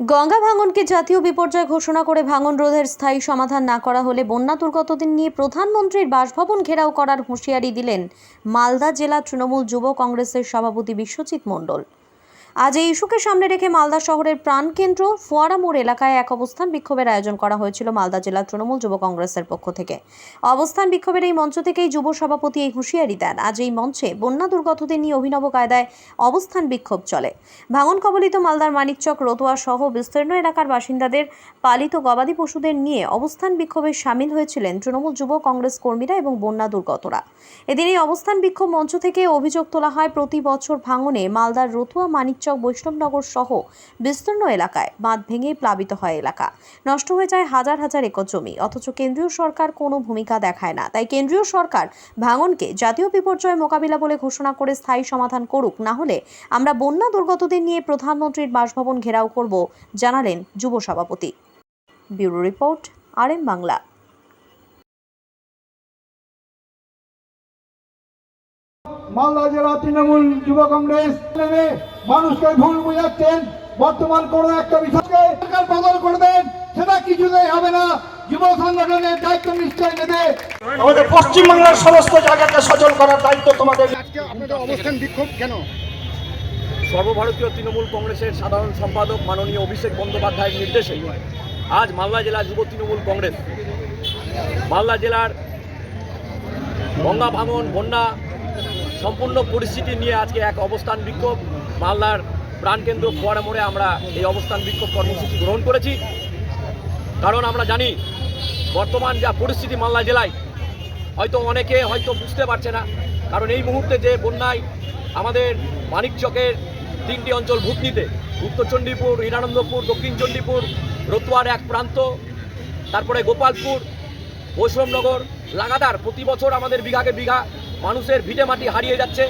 গঙ্গা ভাঙনকে জাতীয় বিপর্যয় ঘোষণা করে ভাঙন রোধের স্থায়ী সমাধান না করা হলে বন্যা দুর্গতদের নিয়ে প্রধানমন্ত্রীর বাসভবন ঘেরাও করার হুঁশিয়ারি দিলেন মালদা জেলা তৃণমূল যুব কংগ্রেসের সভাপতি বিশ্বজিৎ মণ্ডল। আজ এই ইস্যুকে সামনে রেখে মালদা শহরের প্রাণকেন্দ্র ফোয়ারা মোড় এলাকায় এক অবস্থান বিক্ষোভের আয়োজন করা হয়েছিল মালদা জেলা তৃণমূল যুব কংগ্রেসের পক্ষ থেকে। অবস্থান বিক্ষোভের এই মঞ্চ থেকেই যুব সভাপতি এই হুঁশিয়ারি দেন। আজ এই মঞ্চে বন্যা দুর্গতদের নিয়ে অভিনব কায়দায় অবস্থান বিক্ষোভ চলে। ভাঙন কবলিত মালদার মানিকচক, রতুয়া সহ বিস্তীর্ণ এলাকার বাসিন্দাদের পালিত গবাদি পশুদের নিয়ে অবস্থান বিক্ষোভে সামিল হয়েছিলেন তৃণমূল যুব কংগ্রেস কর্মীরা এবং বন্যা দুর্গতরা। এদিন এই অবস্থান বিক্ষোভ মঞ্চ থেকে অভিযোগ তোলা হয়, প্রতি বছর ভাঙনে মালদার রতুয়া মানিকচক বৈষ্ণবনগর সহ বিস্তীর্ণ এলাকায় বাঁধ ভেঙে প্লাবিত হয় এলাকা। নষ্ট হয়ে যায় হাজার হাজার একর জমি, অথচ কেন্দ্রীয় সরকার কোনো ভূমিকা দেখায় না। তাই কেন্দ্রীয় সরকার ভাঙনকে জাতীয় বিপর্যয় মোকাবিলা বলে ঘোষণা করে স্থায়ী সমাধান করুক, না হলে আমরা বন্যা দুর্গতদের নিয়ে প্রধানমন্ত্রীর বাসভবন ঘেরাও করব, জানালেন যুব সভাপতি। Bureau report R M Bangla. Malda জেলা তৃণমূল যুব কংগ্রেস। মানুষকে ভুল বুঝাচ্ছেন বর্তমান কোন একটা বিষয়কে সরকার বদল করে দেন সেটা কিছুতেই হবে না। যুব সংগঠনের দায়িত্ব নিশ্চয় নেবে। আমাদের পশ্চিমবাংলার সমস্ত জায়গাকে সচল করার দায়িত্ব তোমাদের। আজকে আপনাদের অবস্থান বিক্ষোভ কেন? সর্বভারতীয় তৃণমূল কংগ্রেসের সাধারণ সম্পাদক মাননীয় অভিষেক বন্দ্যোপাধ্যায়ের নির্দেশে আজ মালদা জেলা যুব তৃণমূল কংগ্রেস। মালদা জেলার গঙ্গা ভাঙন বন্যা সম্পূর্ণ পরিস্থিতি নিয়ে আজকে এক অবস্থান বিক্ষোভ। মালদার প্রাণকেন্দ্র ফোয়ারা মোড়ে আমরা এই অবস্থান বিক্ষোভ কর্মসূচি গ্রহণ করেছি। কারণ আমরা জানি, বর্তমান যা পরিস্থিতি মালদা জেলায়, হয়তো অনেকে হয়তো বুঝতে পারছে না। কারণ এই মুহূর্তে যে বন্যায় আমাদের মানিকচকের তিনটি অঞ্চল ভূতনিতে উত্তর চণ্ডীপুর, হীরানন্দপুর, দক্ষিণ চণ্ডীপুর, রতুয়ার এক প্রান্ত, তারপরে গোপালপুর, বৈষ্ণবনগর লাগাতার প্রতি বছর আমাদের বিঘাকে বিঘা মানুষের ভিটে মাটি হারিয়ে যাচ্ছে।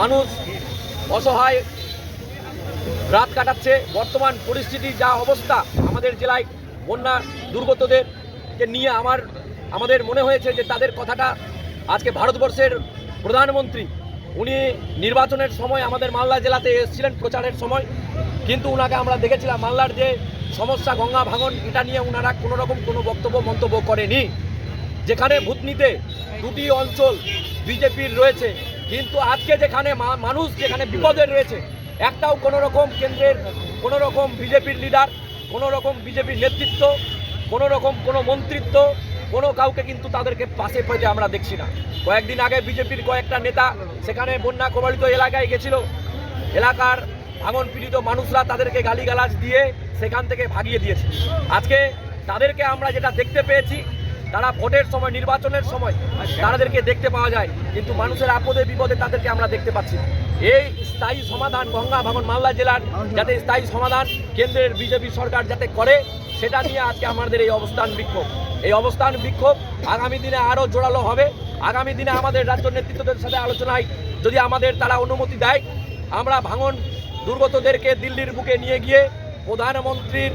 মানুষ অসহায় রাত কাটাচ্ছে। বর্তমান পরিস্থিতি, যা অবস্থা আমাদের জেলায় বন্যা দুর্গতদেরকে নিয়ে আমার, আমাদের মনে হয়েছে যে তাদের কথাটা আজকে ভারতবর্ষের প্রধানমন্ত্রী, উনি নির্বাচনের সময় আমাদের মালদা জেলাতে এসেছিলেন, প্রচারের সময়। কিন্তু ওনাকে আমরা দেখেছিলাম মালদার যে সমস্যা, গঙ্গা ভাঙন, এটা নিয়ে ওনারা কোনো রকম কোনো বক্তব্য, মন্তব্য করেনি। যেখানে ভূতনিতে দুটি অঞ্চল বিজেপির রয়েছে, কিন্তু আজকে যেখানে মানুষ যেখানে বিপদে রয়েছে, একটাও কোনো রকম কেন্দ্রের কোনো রকম বিজেপির লিডার কোনো রকম বিজেপির নেতৃত্ব কোনো রকম কোনো মন্ত্রিত্ব, কোনো কাউকে কিন্তু তাদেরকে পাশে পেতে আমরা দেখছি না। কয়েকদিন আগে বিজেপির কয়েকটা নেতা সেখানে বন্যা কবলিত এলাকায় গেছিল। এলাকার ভাঙন পীড়িত মানুষরা তাদেরকে গালিগালাজ দিয়ে সেখান থেকে ভাগিয়ে দিয়েছে। আজকে তাদেরকে আমরা যেটা দেখতে পেয়েছি তারা ভোটের সময়, নির্বাচনের সময় তাদেরকে দেখতে পাওয়া যায়, কিন্তু মানুষের আপদে বিপদে তাদেরকে আমরা দেখতে পাচ্ছি এই স্থায়ী সমাধান গঙ্গা ভাঙন মালদা জেলার যাতে স্থায়ী সমাধান কেন্দ্রের বিজেপি সরকার যাতে করে, সেটা নিয়ে আজকে আমাদের এই অবস্থান বিক্ষোভ। এই অবস্থান বিক্ষোভ আগামী দিনে আরও জোরালো হবে। আগামী দিনে আমাদের রাজ্য নেতৃত্বদের সাথে আলোচনায় যদি আমাদের তারা অনুমতি দেয়, আমরা ভাঙন দুর্গতদেরকে দিল্লির বুকে নিয়ে গিয়ে প্রধানমন্ত্রীর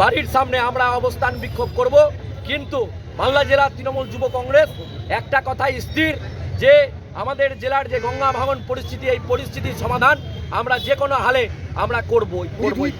বাড়ির সামনে আমরা অবস্থান বিক্ষোভ করব। কিন্তু মালদা জেলার তৃণমূল যুব কংগ্রেস, একটা কথাই স্থির, যে আমাদের জেলার যে গঙ্গা ভবন পরিস্থিতি, এই পরিস্থিতির সমাধান আমরা যে কোনো হালে আমরা করবই করবই।